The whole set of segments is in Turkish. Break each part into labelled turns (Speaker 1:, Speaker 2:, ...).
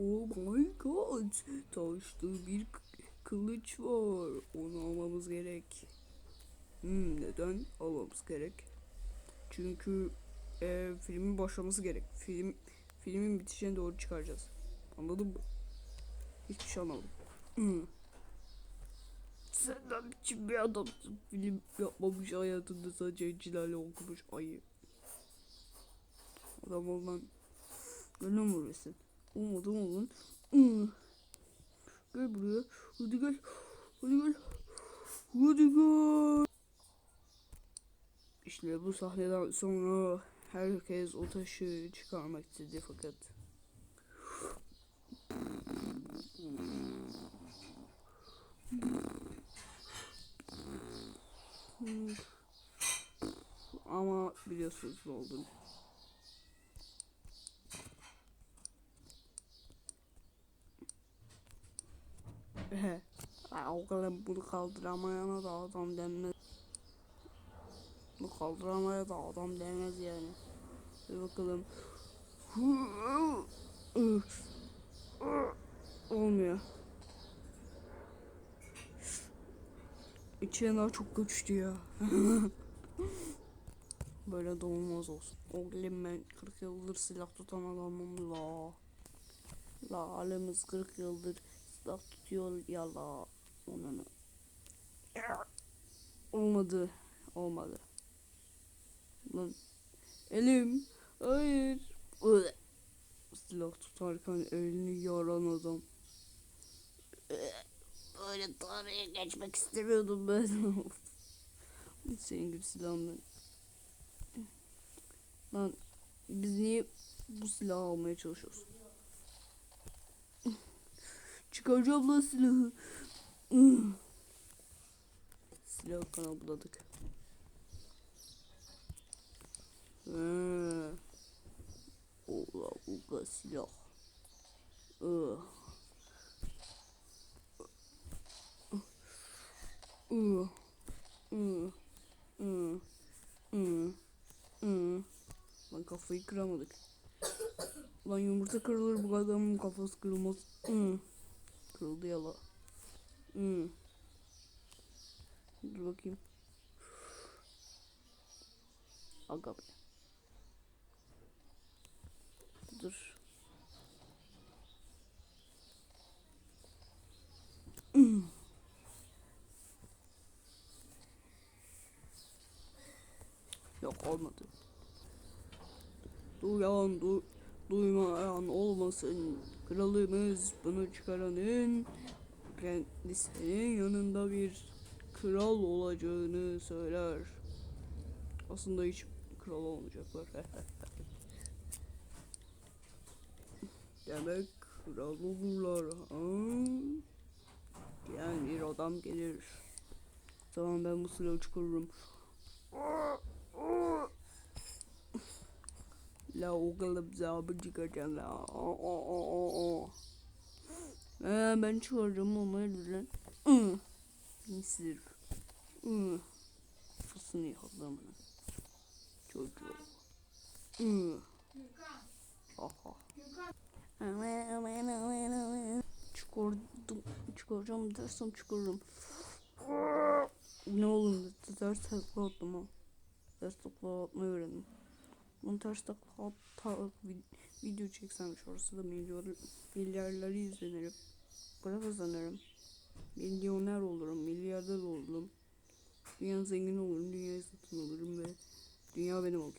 Speaker 1: Oh my god. Taşlı bir kılıç var. Onu almamız gerek. Hmm, neden almamız gerek? Çünkü e, filmin başlaması gerek. Film filmin bitişine doğru çıkaracağız. Anladın mı? Hiçbir şey anlamadım. Hmm. Sen ne biçim bir adamsın? Film yapmamış hayatında sadece cilalı okumuş ayı. Adam ol lan. Gel lan buraya sen. Oğlum adam ol lan. Hmm. Gel buraya. Hadi gel. Hadi gel. Hadi gel. İşte bu sahneden sonra herkes o taşı çıkarmak istedi fakat ama biliyorsunuz ne oldu. o kadar bunu kaldıramayana da adam denmez. Bunu kaldıramaya da adam denmez yani. Bir bakalım. Olmuyor. İçine daha çok göçtü ya. Böyle de olmaz olsun. Oğlum ben 40 yıldır silah tutan adamım la. La alemiz 40 yıldır silah tutuyor ya la. Onun. Olmadı. Olmadı. Lan. Elim. Hayır. Silah tutarken elini yaran adam. Öyle tarihe geçmek istemiyordum ben. Senin gibi silahımla. Lan biz niye bu silahı almaya çalışıyoruz? Çıkaracağım lan silahı. Silah kana buladık. Ola uga silah. Ee. Ee. Ee. Ee. Ee. Lan kafayı kıramadık. Lan yumurta kırılır bu adamın kafası kırılmaz. Ee. Kırıldı yala. Ee. Dur bakayım. Aga be. Dur. Yok olmadı. Duyan du duymayan olmasın. Kralımız bunu çıkaranın kendisinin yanında bir kral olacağını söyler. Aslında hiç kral olmayacaklar. Demek kral olurlar ha? Yani bir adam gelir. Tamam ben bu silahı çıkarırım. La oğlum zabı çıkacağım la. Ee, ben çıkaracağım ama lan. Sırf. Hı. Kafasını yaladım. Çocuğu. Hı. Aha. Çıkardım. Çıkaracağım dersem çıkarırım. Ne oğlum ders takla attım ha. Ders takla öğrendim. Bunu ters video çeksem orası da milyar, milyarları izlenirim. Para kazanırım. Milyoner olurum, milyarder olurum. Dünya zengin olurum, dünyayı satın alırım ve dünya benim olur.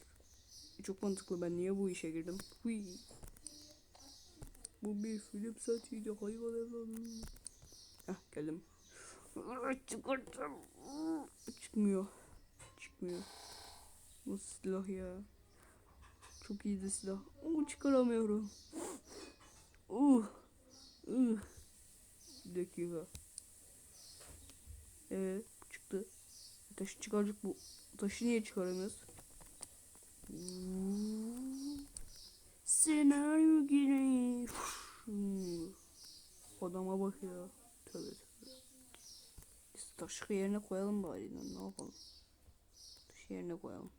Speaker 1: Çok mantıklı ben niye bu işe girdim? Hui. Bu bir film satıydı hayvan evladım. Heh geldim. Çıkarttım. Çıkmıyor. Çıkmıyor. Bu silah ya. Çok iyi de silah. Oo, çıkaramıyorum. Uh. Uh. Bir dakika. Evet çıktı. Taşı çıkaracak bu. Taşı niye çıkaramıyoruz? Senaryo gereği. Adama bak ya. Tövbe tövbe. Biz taşı yerine koyalım bari. Ne yapalım? Taşı yerine koyalım.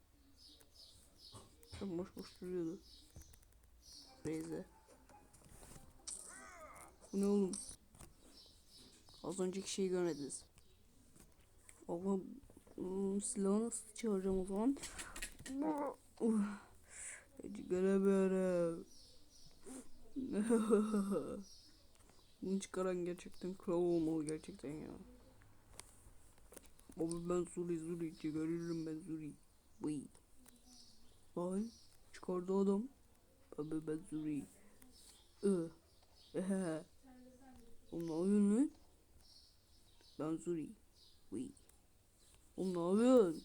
Speaker 1: Çok boş boş duruyordu. Reyze. Bu ne oğlum? Az önceki şeyi görmediniz. Ama ım, silahı nasıl çağıracağım o zaman? Hiç göremiyorum. Bunu çıkaran gerçekten kral olmalı gerçekten ya. Abi ben Zuri Zuri çıkarırım ben Zuri. Bıy. Lan çıkardı adam. Abi ben Zuri. Ih. Ehe. Oğlum ne yapıyorsun lan? Ben Zuri. Bıy. Oğlum ne yapıyorsun?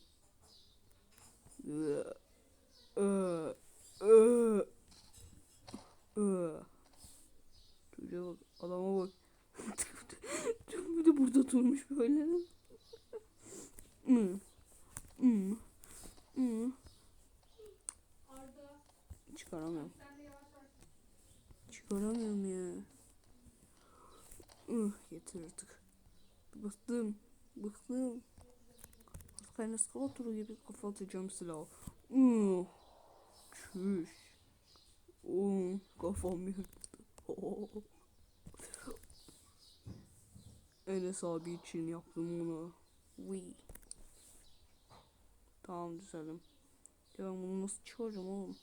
Speaker 1: Çocuğa bak, adama bak. bir de burada durmuş böyle. Hmm. Hmm. Hmm. Çıkaramıyorum. Çıkaramıyorum ya. Ih, yeter artık. Bıktım. Bıktım. Artık aynı skalaturu gibi kafa atacağım silahı. Ih. Çüş. Oh, kafam yandı. Oh. Enes abi için yaptım bunu. Wii. Tamam düzeldim. Ya bunu nasıl çıkaracağım oğlum?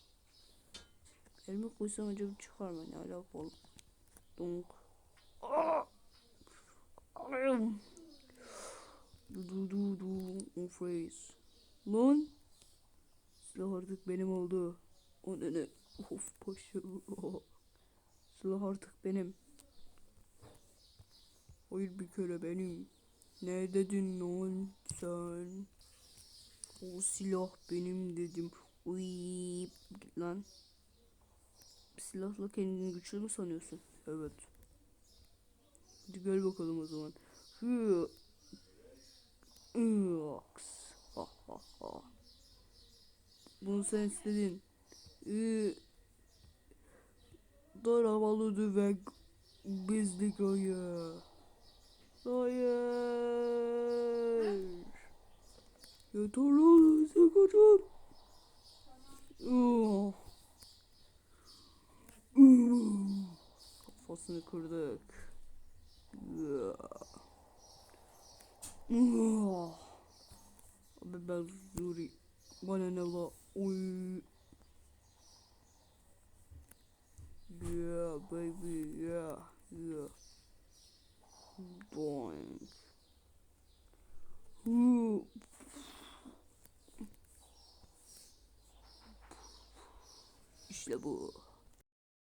Speaker 1: Elime koysam acaba çıkar mı? Ne alaka oğlum? Donk. Du du du du. On face. Lan. Silah artık benim oldu. O ne ne? Of paşa. Silah artık benim. Hayır bir kere benim. Ne dedin lan sen? O silah benim dedim. Uy git lan. Silahla kendini güçlü mü sanıyorsun? Evet. Hadi gel bakalım o zaman. Bunu sen istedin. Ee, dar havalı düvek bizlik hayır. Hayır. Yeter lan sen kaçın. Oh. Kafasını kırdık. Abi ben Zuri. Bana ne la? Oy. Yeah baby yeah yeah. Boing. Hı. İşte bu.